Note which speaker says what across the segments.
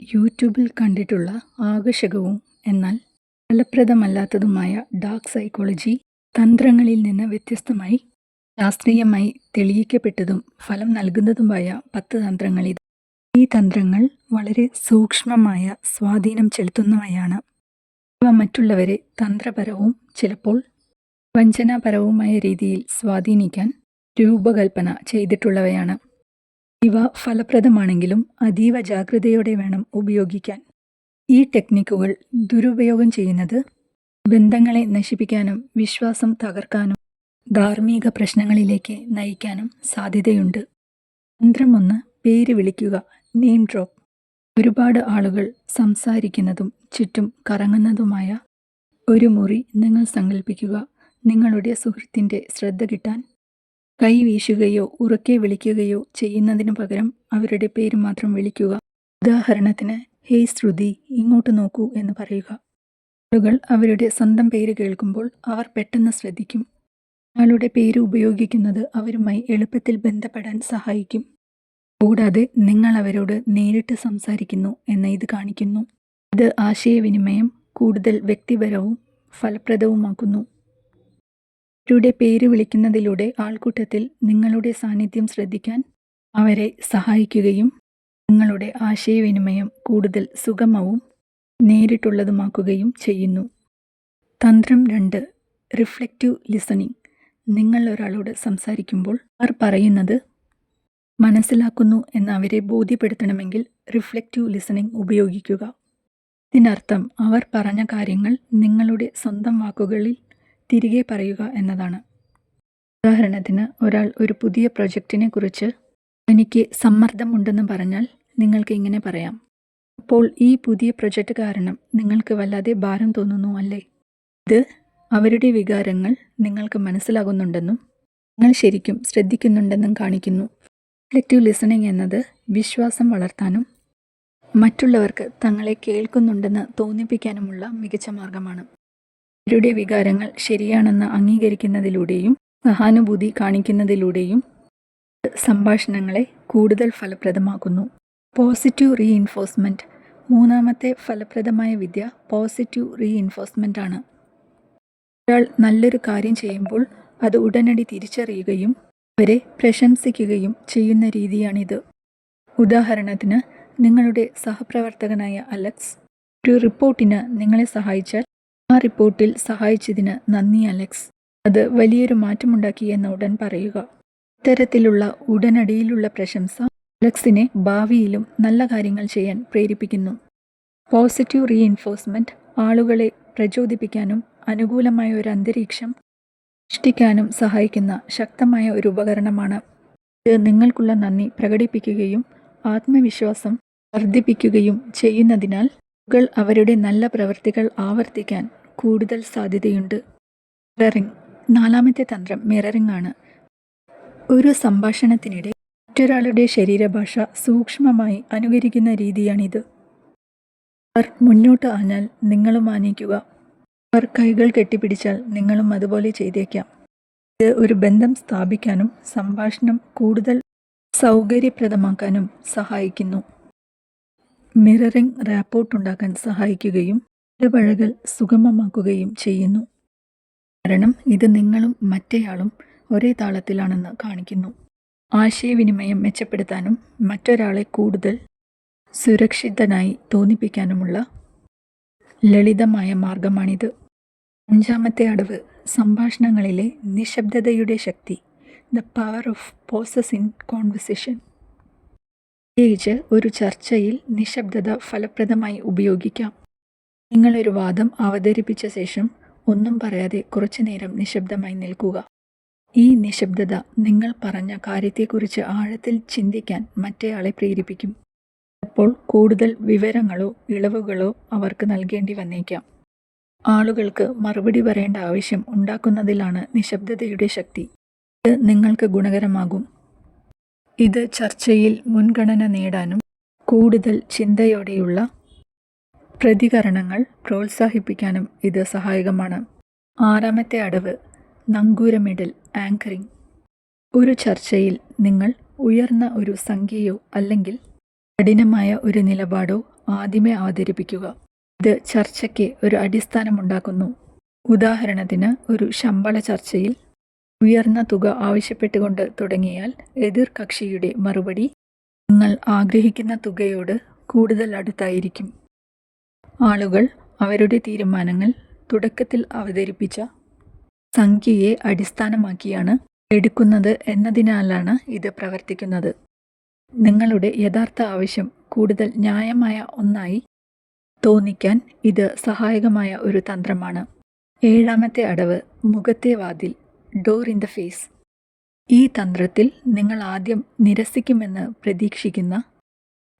Speaker 1: യൂട്യൂബിൽ കണ്ടിട്ടുള്ള ആകർഷകവും എന്നാൽ ഫലപ്രദമല്ലാത്തതുമായ ഡാർക്ക് സൈക്കോളജി തന്ത്രങ്ങളിൽ നിന്ന് വ്യത്യസ്തമായി ശാസ്ത്രീയമായി തെളിയിക്കപ്പെട്ടതും ഫലം നൽകുന്നതുമായ പത്ത് തന്ത്രങ്ങളിത്. ഈ തന്ത്രങ്ങൾ വളരെ സൂക്ഷ്മമായ സ്വാധീനം ചെലുത്തുന്നവയാണ്. ഇവ മറ്റുള്ളവരെ തന്ത്രപരവും ചിലപ്പോൾ വഞ്ചനാപരവുമായ രീതിയിൽ സ്വാധീനിക്കാൻ രൂപകൽപ്പന ചെയ്തിട്ടുള്ളവയാണ്. ഇവ ഫലപ്രദമാണെങ്കിലും അതീവ ജാഗ്രതയോടെ വേണം ഉപയോഗിക്കാൻ. ഈ ടെക്നിക്കുകൾ ദുരുപയോഗം ചെയ്യുന്നത് ബന്ധങ്ങളെ നശിപ്പിക്കാനും വിശ്വാസം തകർക്കാനും ധാർമ്മിക പ്രശ്നങ്ങളിലേക്ക് നയിക്കാനും സാധ്യതയുണ്ട്. മന്ത്രം ഒന്ന് പേര് വിളിക്കുക നെയിം ഡ്രോപ്പ്. ഒരുപാട് ആളുകൾ സംസാരിക്കുന്നതും ചുറ്റും കറങ്ങുന്നതുമായ ഒരു മുറി നിങ്ങൾ സങ്കല്പിക്കുക നിങ്ങളുടെ സുഹൃത്തിന്റെ ശ്രദ്ധ കിട്ടാൻ കൈ വീശുകയോ ഉറക്കെ വിളിക്കുകയോ ചെയ്യുന്നതിനു പകരം അവരുടെ പേര് മാത്രം വിളിക്കുക. ഉദാഹരണത്തിന് ഹേയ് ശ്രുതി ഇങ്ങോട്ട് നോക്കൂ എന്ന് പറയുക. ആളുകൾ അവരുടെ സ്വന്തം പേര് കേൾക്കുമ്പോൾ അവർ പെട്ടെന്ന് ശ്രദ്ധിക്കും. ആളുടെ പേര് ഉപയോഗിക്കുന്നത് അവരുമായി എളുപ്പത്തിൽ ബന്ധപ്പെടാൻ സഹായിക്കും. കൂടാതെ നിങ്ങൾ അവരോട് നേരിട്ട് സംസാരിക്കുന്നു എന്ന് ഇത് കാണിക്കുന്നു. ഇത് ആശയവിനിമയം കൂടുതൽ വ്യക്തിപരവും ഫലപ്രദവുമാക്കുന്നു. അവരുടെ പേര് വിളിക്കുന്നതിലൂടെ ആൾക്കൂട്ടത്തിൽ നിങ്ങളുടെ സാന്നിധ്യം ശ്രദ്ധിക്കാൻ അവരെ സഹായിക്കുകയും നിങ്ങളുടെ ആശയവിനിമയം കൂടുതൽ സുഗമവും നേരിട്ടുള്ളതുമാക്കുകയും ചെയ്യുന്നു. തന്ത്രം രണ്ട് റിഫ്ലക്റ്റീവ് ലിസണിംഗ്. നിങ്ങൾ ഒരാളോട് സംസാരിക്കുമ്പോൾ അവർ പറയുന്നത് മനസ്സിലാക്കുന്നു എന്ന് അവരെ ബോധ്യപ്പെടുത്തണമെങ്കിൽ റിഫ്ലക്റ്റീവ് ലിസണിംഗ് ഉപയോഗിക്കുക. ഇതിനർത്ഥം അവർ പറഞ്ഞ കാര്യങ്ങൾ നിങ്ങളുടെ സ്വന്തം വാക്കുകളിൽ തിരികെ പറയുക എന്നതാണ്. ഉദാഹരണത്തിന് ഒരാൾ ഒരു പുതിയ പ്രൊജക്റ്റിനെ കുറിച്ച് എനിക്ക് സമ്മർദ്ദമുണ്ടെന്ന് പറഞ്ഞാൽ നിങ്ങൾക്ക് ഇങ്ങനെ പറയാം. അപ്പോൾ ഈ പുതിയ പ്രൊജക്റ്റ് കാരണം നിങ്ങൾക്ക് വല്ലാതെ ഭാരം തോന്നുന്നു അല്ലേ? ഇത് അവരുടെ വികാരങ്ങൾ നിങ്ങൾക്ക് മനസ്സിലാകുന്നുണ്ടെന്നും നിങ്ങൾ ശരിക്കും ശ്രദ്ധിക്കുന്നുണ്ടെന്നും കാണിക്കുന്നു. റിഫ്ലെക്റ്റീവ് ലിസണിംഗ് എന്നത് വിശ്വാസം വളർത്താനും മറ്റുള്ളവർക്ക് തങ്ങളെ കേൾക്കുന്നുണ്ടെന്ന് തോന്നിപ്പിക്കാനുമുള്ള മികച്ച മാർഗമാണ്. അവരുടെ വികാരങ്ങൾ ശരിയാണെന്ന് അംഗീകരിക്കുന്നതിലൂടെയും സഹാനുഭൂതി കാണിക്കുന്നതിലൂടെയും സംഭാഷണങ്ങളെ കൂടുതൽ ഫലപ്രദമാക്കുന്നു. Positive reinforcement. മൂന്നാമത്തെ ഫലപ്രദമായ വിദ്യ പോസിറ്റീവ് റീഇൻഫോഴ്സ്മെന്റ് ആണ്. ഒരാൾ നല്ലൊരു കാര്യം ചെയ്യുമ്പോൾ അത് ഉടനടി തിരിച്ചറിയുകയും അവരെ പ്രശംസിക്കുകയും ചെയ്യുന്ന രീതിയാണിത്. ഉദാഹരണത്തിന് നിങ്ങളുടെ സഹപ്രവർത്തകനായ അലക്സ് ഒരു റിപ്പോർട്ടിന് നിങ്ങളെ സഹായിച്ചാൽ ആ റിപ്പോർട്ടിൽ സഹായിച്ചതിന് നന്ദി അലക്സ്. അത് വലിയൊരു മാറ്റമുണ്ടാക്കി എന്ന് ഉടൻ പറയുക. ഇത്തരത്തിലുള്ള ഉടനടിയിലുള്ള പ്രശംസ അലക്സിനെ ഭാവിയിലും നല്ല കാര്യങ്ങൾ ചെയ്യാൻ പ്രേരിപ്പിക്കുന്നു. പോസിറ്റീവ് റീഇൻഫോഴ്സ്മെന്റ് ആളുകളെ പ്രചോദിപ്പിക്കാനും അനുകൂലമായ ഒരു അന്തരീക്ഷം സൃഷ്ടിക്കാനും സഹായിക്കുന്ന ശക്തമായ ഒരു ഉപകരണമാണ്. ഇത് നിങ്ങൾക്കുള്ള നന്ദി പ്രകടിപ്പിക്കുകയും ആത്മവിശ്വാസം വർദ്ധിപ്പിക്കുകയും ചെയ്യുന്നതിനാൽ ആളുകൾ അവരുടെ നല്ല പ്രവൃത്തികൾ ആവർത്തിക്കാൻ കൂടുതൽ സാധ്യതയുണ്ട്. മിററിംഗ്. നാലാമത്തെ തന്ത്രം മിററിംഗ് ആണ്. ഒരു സംഭാഷണത്തിനിടെ മറ്റൊരാളുടെ ശരീരഭാഷ സൂക്ഷ്മമായി അനുകരിക്കുന്ന രീതിയാണിത്. അവർ മുന്നോട്ട് ആഞ്ഞാൽ നിങ്ങളും ആനയിക്കുക അവർ കൈകൾ കെട്ടിപ്പിടിച്ചാൽ നിങ്ങളും അതുപോലെ ചെയ്തേക്കാം. ഇത് ഒരു ബന്ധം സ്ഥാപിക്കാനും സംഭാഷണം കൂടുതൽ സൗകര്യപ്രദമാക്കാനും സഹായിക്കുന്നു. മിററിംഗ് റാപ്പോർട്ട് ഉണ്ടാക്കാൻ സഹായിക്കുകയും ഇടപഴകൽ സുഗമമാക്കുകയും ചെയ്യുന്നു. കാരണം ഇത് നിങ്ങളും മറ്റേയാളും ഒരേ താളത്തിലാണെന്ന് കാണിക്കുന്നു. ആശയവിനിമയം മെച്ചപ്പെടുത്താനും മറ്റൊരാളെ കൂടുതൽ സുരക്ഷിതനായി തോന്നിപ്പിക്കാനുമുള്ള ലളിതമായ മാർഗമാണിത്. അഞ്ചാമത്തെ അടവ് സംഭാഷണങ്ങളിലെ നിശബ്ദതയുടെ ശക്തി the power of pauses in conversation. പ്രത്യേകിച്ച് ഒരു ചർച്ചയിൽ നിശബ്ദത ഫലപ്രദമായി ഉപയോഗിക്കാം. നിങ്ങൾ ഒരു വാദം അവതരിപ്പിച്ച ശേഷം ഒന്നും പറയാതെ കുറച്ചുനേരം നിശബ്ദമായി നിൽക്കുക. ഈ നിശബ്ദത നിങ്ങൾ പറഞ്ഞ കാര്യത്തെക്കുറിച്ച് ആഴത്തിൽ ചിന്തിക്കാൻ മറ്റേയാളെ പ്രേരിപ്പിക്കും. അപ്പോൾ കൂടുതൽ വിവരങ്ങളോ ഇളവുകളോ അവർക്ക് നൽകേണ്ടി വന്നേക്കാം. ആളുകൾക്ക് മറുപടി പറയേണ്ട ആവശ്യം ഉണ്ടാക്കുന്നതിലാണ് നിശബ്ദതയുടെ ശക്തി. ഇത് നിങ്ങൾക്ക് ഗുണകരമാകും. ഇത് ചർച്ചയിൽ മുൻഗണന നേടാനും കൂടുതൽ ചിന്തയോടെയുള്ള പ്രതികരണങ്ങൾ പ്രോത്സാഹിപ്പിക്കാനും ഇത് സഹായകമാണ്. ആറാമത്തെ അടവ് നങ്കൂരമിടൽ ആങ്കറിംഗ്. ഒരു ചർച്ചയിൽ നിങ്ങൾ ഉയർന്ന ഒരു സംഖ്യയോ അല്ലെങ്കിൽ കഠിനമായ ഒരു നിലപാടോ ആദ്യമേ അവതരിപ്പിക്കുക ഇത് ചർച്ചയ്ക്ക് ഒരു അടിസ്ഥാനമുണ്ടാക്കുന്നു ഉദാഹരണത്തിന് ഒരു ശമ്പള ചർച്ചയിൽ ഉയർന്ന തുക ആവശ്യപ്പെട്ടുകൊണ്ട് തുടങ്ങിയാൽ എതിർ കക്ഷിയുടെ മറുപടി നിങ്ങൾ ആഗ്രഹിക്കുന്ന തുകയോട് കൂടുതൽ അടുത്തായിരിക്കും ആളുകൾ അവരുടെ തീരുമാനങ്ങൾ തുടക്കത്തിൽ അവതരിപ്പിച്ച സംഖ്യയെ അടിസ്ഥാനമാക്കിയാണ് എടുക്കുന്നത് എന്നതിനാലാണ് ഇത് പ്രവർത്തിക്കുന്നത്. നിങ്ങളുടെ യഥാർത്ഥ ആവശ്യം കൂടുതൽ ന്യായമായ ഒന്നായി തോന്നിക്കാൻ ഇത് സഹായകമായ ഒരു തന്ത്രമാണ്. ഏഴാമത്തെ അടവ് മുഖത്തെ വാതിൽ ഡോർ ഇൻ ദ ഫേസ് ഈ തന്ത്രത്തിൽ നിങ്ങൾ ആദ്യം നിരസിക്കുമെന്ന് പ്രതീക്ഷിക്കുന്ന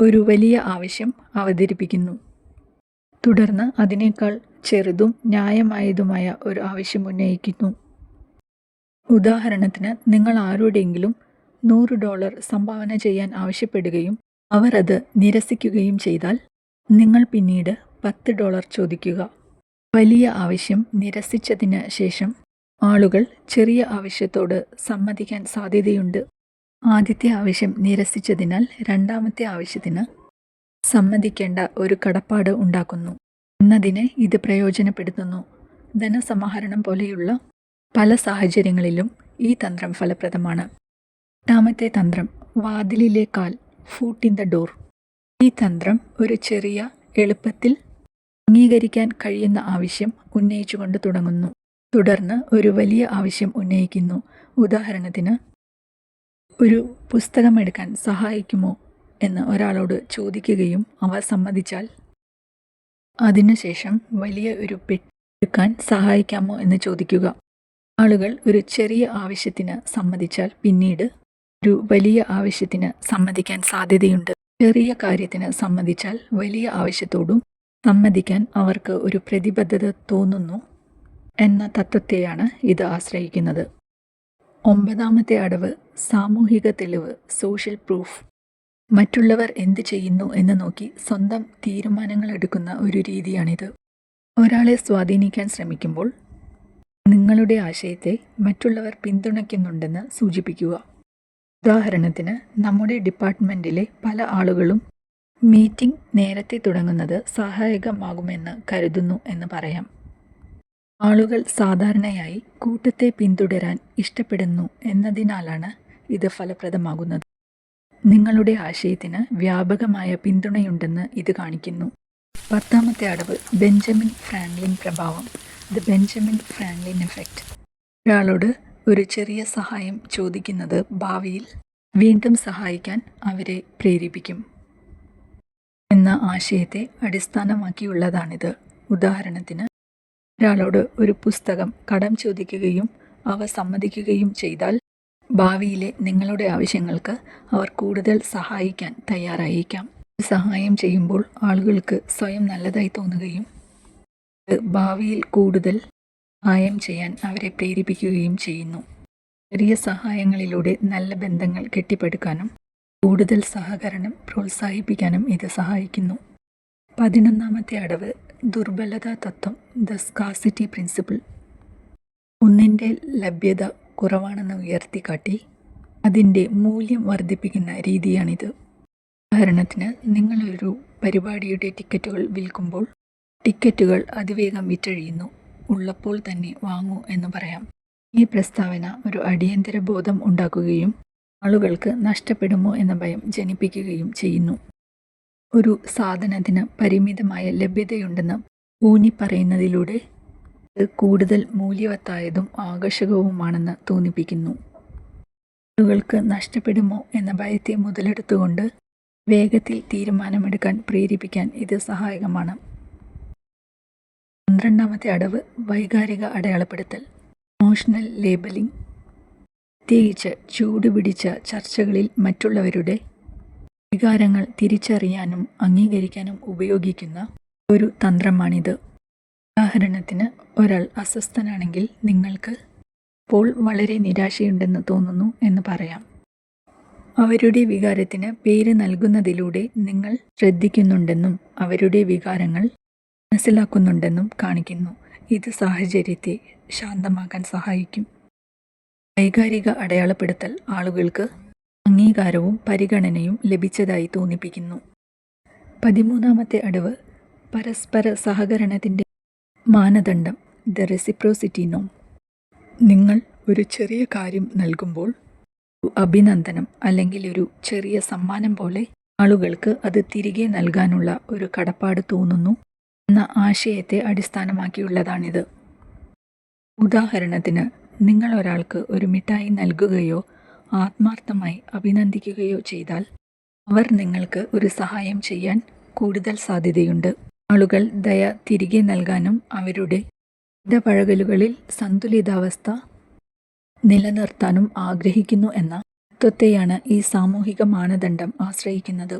Speaker 1: ഒരു വലിയ ആവശ്യം അവതരിപ്പിക്കുന്നു. തുടർന്ന് അതിനേക്കാൾ ചെറുതും ന്യായമായതുമായ ഒരു ആവശ്യം ഉന്നയിക്കുന്നു. ഉദാഹരണത്തിന് നിങ്ങൾ ആരോടെങ്കിലും നൂറ് ഡോളർ സംഭാവന ചെയ്യാൻ ആവശ്യപ്പെടുകയും അവർ അത് നിരസിക്കുകയും ചെയ്താൽ നിങ്ങൾ പിന്നീട് പത്ത് ഡോളർ ചോദിക്കുക. വലിയ ആവശ്യം നിരസിച്ചതിന് ശേഷം ആളുകൾ ചെറിയ ആവശ്യത്തോട് സമ്മതിക്കാൻ സാധ്യതയുണ്ട്. ആദ്യത്തെ ആവശ്യം നിരസിച്ചതിനാൽ രണ്ടാമത്തെ ആവശ്യത്തിന് സമ്മതിക്കേണ്ട ഒരു കടപ്പാട് ഉണ്ടാക്കുന്നു. എന്നതിനെ ഇത് പ്രയോജനപ്പെടുത്തുന്നു. ധനസമാഹരണം പോലെയുള്ള പല സാഹചര്യങ്ങളിലും ഈ തന്ത്രം ഫലപ്രദമാണ്. എട്ടാമത്തെ തന്ത്രം വാതിലിലെ കാൽ ഫൂട്ട് ഇൻ ദ ഡോർ ഈ തന്ത്രം ഒരു ചെറിയ എളുപ്പത്തിൽ അംഗീകരിക്കാൻ കഴിയുന്ന ആവശ്യം ഉന്നയിച്ചുകൊണ്ട് തുടങ്ങുന്നു. തുടർന്ന് ഒരു വലിയ ആവശ്യം ഉന്നയിക്കുന്നു. ഉദാഹരണത്തിന് ഒരു പുസ്തകം എടുക്കാൻ സഹായിക്കുമോ? എന്ന് ഒരാളോട് ചോദിക്കുകയും അവ സമ്മതിച്ചാൽ അതിനുശേഷം വലിയ ഒരു പെട്ടി എടുക്കാൻ സഹായിക്കാമോ എന്ന് ചോദിക്കുക. ആളുകൾ ഒരു ചെറിയ ആവശ്യത്തിന് സമ്മതിച്ചാൽ പിന്നീട് ഒരു വലിയ ആവശ്യത്തിന് സമ്മതിക്കാൻ സാധ്യതയുണ്ട്. ചെറിയ കാര്യത്തിന് സമ്മതിച്ചാൽ വലിയ ആവശ്യത്തോടും സമ്മതിക്കാൻ അവർക്ക് ഒരു പ്രതിബദ്ധത തോന്നുന്നു എന്ന തത്വത്തെയാണ് ഇത് ആശ്രയിക്കുന്നത്. ഒമ്പതാമത്തെ അടവ് സാമൂഹിക തെളിവ് സോഷ്യൽ പ്രൂഫ്. മറ്റുള്ളവർ എന്ത് ചെയ്യുന്നു എന്ന് നോക്കി സ്വന്തം തീരുമാനങ്ങൾ എടുക്കുന്ന ഒരു രീതിയാണിത്. ഒരാളെ സ്വാധീനിക്കാൻ ശ്രമിക്കുമ്പോൾ നിങ്ങളുടെ ആശയത്തെ മറ്റുള്ളവർ പിന്തുണയ്ക്കുന്നുണ്ടെന്ന് സൂചിപ്പിക്കുക. ഉദാഹരണത്തിന് നമ്മുടെ ഡിപ്പാർട്ട്മെന്റിലെ പല ആളുകളും മീറ്റിംഗ് നേരത്തെ തുടങ്ങുന്നത് സഹായകമാകുമെന്ന് കരുതുന്നു എന്ന് പറയാം. ആളുകൾ സാധാരണയായി കൂട്ടത്തെ പിന്തുടരാൻ ഇഷ്ടപ്പെടുന്നു എന്നതിനാലാണ് ഇത് ഫലപ്രദമാകുന്നത്. നിങ്ങളുടെ ആശയത്തിന് വ്യാപകമായ പിന്തുണയുണ്ടെന്ന് ഇത് കാണിക്കുന്നു. പത്താമത്തെ അടവ് ബെഞ്ചമിൻ ഫ്രാങ്ക്ലിൻ പ്രഭാവം. ദ ബെഞ്ചമിൻ ഫ്രാങ്ക്ലിൻ എഫക്റ്റ് ഒരാളോട് ഒരു ചെറിയ സഹായം ചോദിക്കുന്നത് ഭാവിയിൽ വീണ്ടും സഹായിക്കാൻ അവരെ പ്രേരിപ്പിക്കും എന്ന ആശയത്തെ അടിസ്ഥാനമാക്കിയുള്ളതാണിത്. ഉദാഹരണത്തിന് ഒരാളോട് ഒരു പുസ്തകം കടം ചോദിക്കുകയും അവ സമ്മതിക്കുകയും ചെയ്താൽ ഭാവിയിലെ നിങ്ങളുടെ ആവശ്യങ്ങൾക്ക് അവർ കൂടുതൽ സഹായിക്കാൻ തയ്യാറായേക്കാം. സഹായം ചെയ്യുമ്പോൾ ആളുകൾക്ക് സ്വയം നല്ലതായി തോന്നുകയും ഭാവിയിൽ കൂടുതൽ സഹായം ചെയ്യാൻ അവരെ പ്രേരിപ്പിക്കുകയും ചെയ്യുന്നു. ചെറിയ സഹായങ്ങളിലൂടെ നല്ല ബന്ധങ്ങൾ കെട്ടിപ്പടുക്കാനും കൂടുതൽ സഹകരണം പ്രോത്സാഹിപ്പിക്കാനും ഇത് സഹായിക്കുന്നു. പതിനൊന്നാമത്തെ അടവ് ദുർബലതാ തത്വം ദ സ്കാസിറ്റി പ്രിൻസിപ്പിൾ. ഒന്നിന്റെ ലഭ്യത കുറവാണെന്ന് ഉയർത്തിക്കാട്ടി അതിന്റെ മൂല്യം വർദ്ധിപ്പിക്കുന്ന രീതിയാണിത്. ഉദാഹരണത്തിന് നിങ്ങളൊരു പരിപാടിയുടെ ടിക്കറ്റുകൾ വിൽക്കുമ്പോൾ ടിക്കറ്റുകൾ അതിവേഗം വിറ്റഴിയുന്നു. ഉള്ളപ്പോൾ തന്നെ വാങ്ങൂ എന്ന് പറയാം. ഈ പ്രസ്താവന ഒരു അടിയന്തര ബോധം ഉണ്ടാക്കുകയും ആളുകൾക്ക് നഷ്ടപ്പെടുമോ എന്ന ഭയം ജനിപ്പിക്കുകയും ചെയ്യുന്നു. ഒരു സാധനത്തിന് പരിമിതമായ ലഭ്യതയുണ്ടെന്ന് ഊന്നി പറയുന്നതിലൂടെ കൂടുതൽ മൂല്യവത്തായതും ആകർഷകവുമാണെന്ന് തോന്നിപ്പിക്കുന്നു. ആളുകൾക്ക് നഷ്ടപ്പെടുമോ എന്ന ഭയത്തെ മുതലെടുത്തുകൊണ്ട് വേഗത്തിൽ തീരുമാനമെടുക്കാൻ പ്രേരിപ്പിക്കാൻ ഇത് സഹായകമാണ്. പന്ത്രണ്ടാമത്തെ അടവ് വൈകാരിക അടയാളപ്പെടുത്തൽ ഇമോഷണൽ ലേബലിംഗ് പ്രത്യേകിച്ച് ചൂടുപിടിച്ച ചർച്ചകളിൽ മറ്റുള്ളവരുടെ വികാരങ്ങൾ തിരിച്ചറിയാനും അംഗീകരിക്കാനും ഉപയോഗിക്കുന്ന ഒരു തന്ത്രമാണിത്. ഉദാഹരണത്തിന് ഒരാൾ അസ്വസ്ഥനാണെങ്കിൽ നിങ്ങൾക്ക് ഇപ്പോൾ വളരെ നിരാശയുണ്ടെന്ന് തോന്നുന്നു എന്ന് പറയാം. അവരുടെ വികാരത്തിന് പേര് നൽകുന്നതിലൂടെ നിങ്ങൾ ശ്രദ്ധിക്കുന്നുണ്ടെന്നും അവരുടെ വികാരങ്ങൾ മനസ്സിലാക്കുന്നുണ്ടെന്നും കാണിക്കുന്നു. ഇത് സാഹചര്യത്തെ ശാന്തമാക്കാൻ സഹായിക്കും. വൈകാരിക അടയാളപ്പെടുത്തൽ ആളുകൾക്ക് അംഗീകാരവും പരിഗണനയും ലഭിച്ചതായി തോന്നിപ്പിക്കുന്നു. പതിമൂന്നാമത്തെ അടവ് പരസ്പര സഹകരണത്തിന്റെ മാനദണ്ഡം ദ റെസിപ്രോസിറ്റി നോം. നിങ്ങൾ ഒരു ചെറിയ കാര്യം നൽകുമ്പോൾ അഭിനന്ദനം അല്ലെങ്കിൽ ഒരു ചെറിയ സമ്മാനം പോലെ ആളുകൾക്ക് അത് തിരികെ നൽകാനുള്ള ഒരു കടപ്പാട് തോന്നുന്നു എന്ന ആശയത്തെ അടിസ്ഥാനമാക്കിയുള്ളതാണിത്. ഉദാഹരണത്തിന് നിങ്ങൾ ഒരാൾക്ക് ഒരു മിഠായി നൽകുകയോ ആത്മാർത്ഥമായി അഭിനന്ദിക്കുകയോ ചെയ്താൽ അവർ നിങ്ങൾക്ക് ഒരു സഹായം ചെയ്യാൻ കൂടുതൽ സാധ്യതയുണ്ട്. ആളുകൾ ദയ തിരികെ നൽകാനും അവരുടെ ഇടപഴകലുകളിൽ സന്തുലിതാവസ്ഥ നിലനിർത്താനും ആഗ്രഹിക്കുന്നു എന്ന തത്വത്തെയാണ് ഈ സാമൂഹിക മാനദണ്ഡം ആശ്രയിക്കുന്നത്.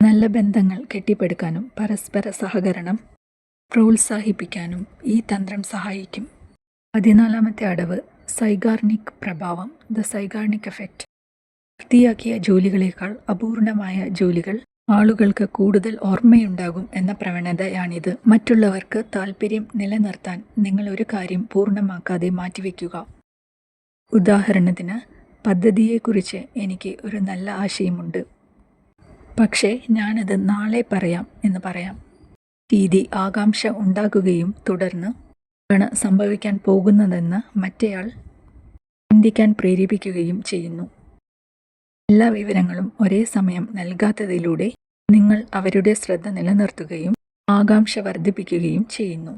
Speaker 1: നല്ല ബന്ധങ്ങൾ കെട്ടിപ്പടുക്കാനും പരസ്പര സഹകരണം പ്രോത്സാഹിപ്പിക്കാനും ഈ തന്ത്രം സഹായിക്കും. പതിനാലാമത്തെ അടവ് സൈഗാർണിക് പ്രഭാവം ദ സൈഗാർണിക് എഫക്റ്റ് വൃത്തിയാക്കിയ ജോലികളേക്കാൾ അപൂർണമായ ജോലികൾ ആളുകൾക്ക് കൂടുതൽ ഓർമ്മയുണ്ടാകും എന്ന പ്രവണതയാണിത്. മറ്റുള്ളവർക്ക് താൽപ്പര്യം നിലനിർത്താൻ നിങ്ങൾ ഒരു കാര്യം പൂർണമാക്കാതെ മാറ്റിവെക്കുക. ഉദാഹരണത്തിന് പദ്ധതിയെക്കുറിച്ച് എനിക്ക് ഒരു നല്ല ആശയമുണ്ട്. പക്ഷേ ഞാനത് നാളെ പറയാം എന്ന് പറയാം. രീതി ആകാംക്ഷ ഉണ്ടാക്കുകയും തുടർന്ന് ആണ് സംഭവിക്കാൻ പോകുന്നതെന്ന് മറ്റേയാൾ ചിന്തിക്കാൻ പ്രേരിപ്പിക്കുകയും ചെയ്യുന്നു. എല്ലാ വിവരങ്ങളും ഒരേ സമയം നൽകാത്തതിലൂടെ നിങ്ങൾ അവരുടെ ശ്രദ്ധ നിലനിർത്തുകയും ആകാംക്ഷ വർദ്ധിപ്പിക്കുകയും ചെയ്യുന്നു.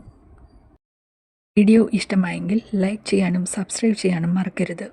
Speaker 1: വീഡിയോ ഇഷ്ടമായെങ്കിൽ ലൈക്ക് ചെയ്യാനും സബ്സ്ക്രൈബ് ചെയ്യാനും മറക്കരുത്.